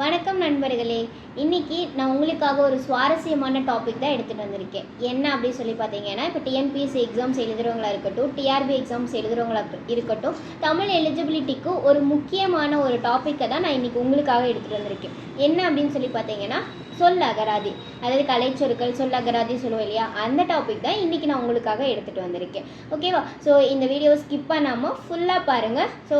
வணக்கம் நண்பர்களே. இன்னைக்கு நான் உங்களுக்காக ஒரு சுவாரஸ்யமான டாபிக் தான் எடுத்துகிட்டு வந்திருக்கேன். என்ன அப்படின்னு சொல்லி பார்த்தீங்கன்னா இப்போ டிஎன்பிஎஸ்சி எக்ஸாம்ஸ் எழுதுறவங்களா இருக்கட்டும் டிஆர்பி எக்ஸாம்ஸ் எழுதுறவங்களா இருக்கட்டும் தமிழ் எலிஜிபிலிட்டிக்கு ஒரு முக்கியமான ஒரு டாப்பிக்கை தான் நான் இன்றைக்கி உங்களுக்காக எடுத்துகிட்டு வந்திருக்கேன். என்ன அப்படின்னு சொல்லி பார்த்தீங்கன்னா சொல் அகராதி. அதாவது கலைச்சொற்கள் சொல் அகராதி சொல்லுவோம் இல்லையா? அந்த டாபிக் தான் இன்றைக்கி நான் உங்களுக்காக எடுத்துகிட்டு வந்திருக்கேன். ஓகேவா ஸோ இந்த வீடியோ ஸ்கிப் பண்ணாமல் ஃபுல்லாக பாருங்கள் ஸோ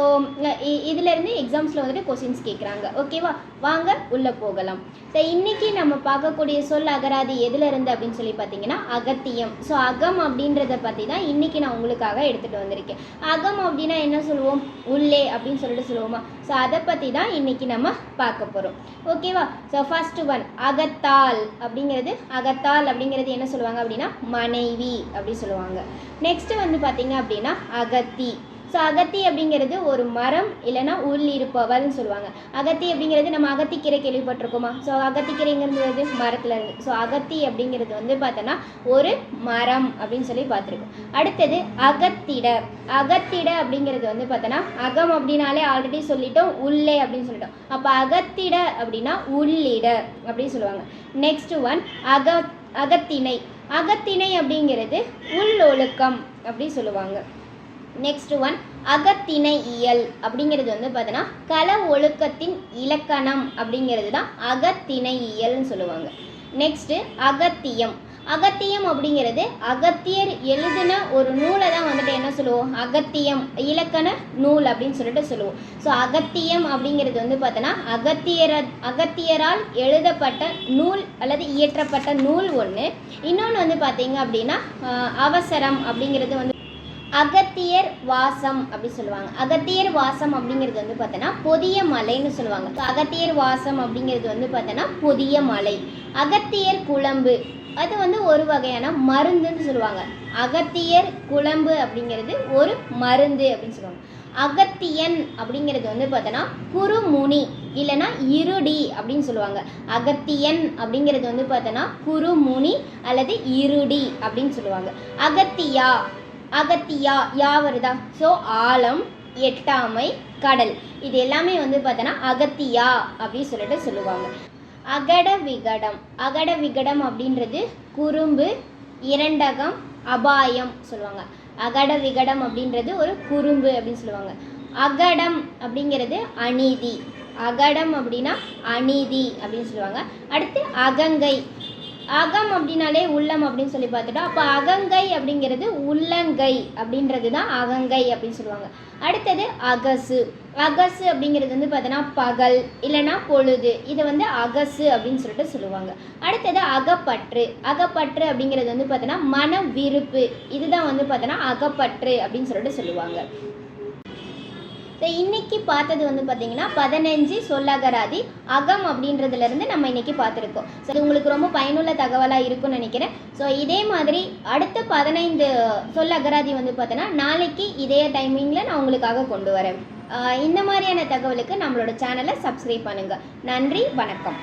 இதிலேருந்து எக்ஸாம்ஸில் வந்துட்டு கொஷின்ஸ் கேட்குறாங்க ஓகேவா வாங்க உள்ளே போகலாம். ஸோ இன்றைக்கி நம்ம பார்க்கக்கூடிய சொல் அகராதி எதில் இருந்து அப்படின்னு சொல்லி பார்த்தீங்கன்னா அகத்தியம். ஸோ அகம் அப்படின்றத பற்றி தான் இன்றைக்கி நான் உங்களுக்காக எடுத்துகிட்டு வந்திருக்கேன். அகம் அப்படின்னா என்ன சொல்லுவோம்? உள்ளே அப்படின்னு சொல்லிட்டு சொல்லுவோமா? ஸோ அதை பற்றி தான் இன்றைக்கி நம்ம பார்க்க போகிறோம் ஓகேவா ஸோ ஃபர்ஸ்ட் ஒன் அகத்தால் அப்படிங்கிறது அகத்தால் அப்படிங்கிறது என்ன சொல்லுவாங்க அப்படின்னா மனைவி அப்படி சொல்லுவாங்க. நெக்ஸ்ட் வந்து பார்த்தீங்க அப்படின்னா அகத்தி. ஸோ அகத்தி அப்படிங்கிறது ஒரு மரம் இல்லைன்னா உள் இருப்பவர்னு சொல்லுவாங்க. அகத்தி அப்படிங்கிறது நம்ம அகத்திக்கீரை கேள்விப்பட்டிருக்கோமா? ஸோ அகத்திக்கீரைங்கிறது மரத்தில் இருந்து. ஸோ அகத்தி அப்படிங்கிறது வந்து பார்த்தோன்னா ஒரு மரம் அப்படின்னு சொல்லி பார்த்துருக்கோம். அடுத்தது அகத்திட. அகத்திட அப்படிங்கிறது வந்து பார்த்தோன்னா அகம் அப்படின்னாலே ஆல்ரெடி சொல்லிட்டோம் உள்ளே அப்படின்னு சொல்லிட்டோம். அப்போ அகத்திட அப்படின்னா உள்ளிட அப்படின்னு சொல்லுவாங்க. நெக்ஸ்ட் ஒன் அக அகத்திணை. அகத்திணை அப்படிங்கிறது உள்ளொழுக்கம் அப்படின்னு சொல்லுவாங்க. நெக்ஸ்ட் ஒன் அகத்திணை இயல் அப்படிங்கிறது வந்து பார்த்தோன்னா கல ஒழுக்கத்தின் இலக்கணம் அப்படிங்கிறது தான் அகத்திணை இயல்னு சொல்லுவாங்க. நெக்ஸ்ட்டு அகத்தியம். அகத்தியம் அப்படிங்கிறது அகத்தியர் எழுதின ஒரு நூலை தான் வந்துட்டு என்ன சொல்லுவோம்? அகத்தியம் இலக்கண நூல் அப்படின்னு சொல்லிட்டு சொல்லுவோம். ஸோ அகத்தியம் அப்படிங்கிறது வந்து பார்த்தோன்னா அகத்தியர அகத்தியரால் எழுதப்பட்ட நூல் அல்லது இயற்றப்பட்ட நூல் ஒன்று இன்னொன்று வந்து பார்த்தீங்க அப்படின்னா அவசரம் அப்படிங்கிறது வந்து அகத்தியர் வாசம் அப்படி சொல்லுவாங்க. அகத்தியர் வாசம் அப்படிங்கிறது வந்து பார்த்தோன்னா புதிய மலைன்னு சொல்லுவாங்க. அகத்தியர் வாசம் அப்படிங்கிறது வந்து பார்த்தோன்னா புதிய மலை. அகத்தியர் குழம்பு. அது வந்து ஒரு வகையான மருந்துன்னு சொல்லுவாங்க. அகத்தியர் குழம்பு அப்படிங்கிறது ஒரு மருந்து அப்படின்னு சொல்லுவாங்க. அகத்தியன் அப்படிங்கிறது வந்து பார்த்தோன்னா குறுமுனி இல்லைன்னா இருடி அப்படின்னு சொல்லுவாங்க. அகத்தியன் அப்படிங்கிறது வந்து பார்த்தோன்னா குறுமுனி அல்லது இருடி அப்படின்னு சொல்லுவாங்க. அகத்தியா அகத்தியா யா வருதா ஸோ ஆழம் எட்டாமை கடல். இது எல்லாமே வந்து பார்த்தோன்னா அகத்தியா அப்படின்னு சொல்லிட்டு சொல்லுவாங்க. அகட விகடம். அகட விகடம் அப்படின்றது குறும்பு இரண்டகம் அபாயம் சொல்லுவாங்க. அகட விகடம் அப்படின்றது ஒரு குறும்பு அப்படின்னு சொல்லுவாங்க. அகடம் அப்படிங்கிறது அநீதி. அகடம் அப்படின்னா அநீதி அப்படின்னு சொல்லுவாங்க. அடுத்து அகங்கை. அகம் அப்படின்னாலே உள்ளம் அப்படின்னு சொல்லி பார்த்துட்டோம். அப்போ அகங்கை அப்படிங்கிறது உள்ளங்கை அப்படின்றது தான் அகங்கை அப்படின்னு சொல்லுவாங்க. அடுத்தது அகசு. அகசு அப்படிங்கிறது வந்து பார்த்தோன்னா பகல் இல்லைன்னா பொழுது. இதை வந்து அகசு அப்படின்னு சொல்லிட்டு சொல்லுவாங்க. அடுத்தது அகப்பற்று. அகப்பற்று அப்படிங்கிறது வந்து பார்த்தோன்னா மன விருப்பு இதுதான் வந்து பார்த்தோன்னா அகப்பற்று அப்படின்னு சொல்லிட்டு சொல்லுவாங்க. ஸோ இன்றைக்கி பார்த்தது வந்து பார்த்திங்கன்னா பதினஞ்சு சொல்லகராதி அகம் அப்படின்றதுலேருந்து நம்ம இன்றைக்கி பார்த்துருக்கோம். ஸோ இது உங்களுக்கு ரொம்ப பயனுள்ள தகவலாக இருக்கும்னு நினைக்கிறேன். ஸோ இதே மாதிரி அடுத்த பதினைந்து சொல்லகராதி வந்து பார்த்தோன்னா நாளைக்கு இதே டைமிங்கில் நான் உங்களுக்காக கொண்டு வரேன். இந்த மாதிரியான தகவலுக்கு நம்மளோட சேனலை சப்ஸ்கிரைப் பண்ணுங்கள் நன்றி வணக்கம்.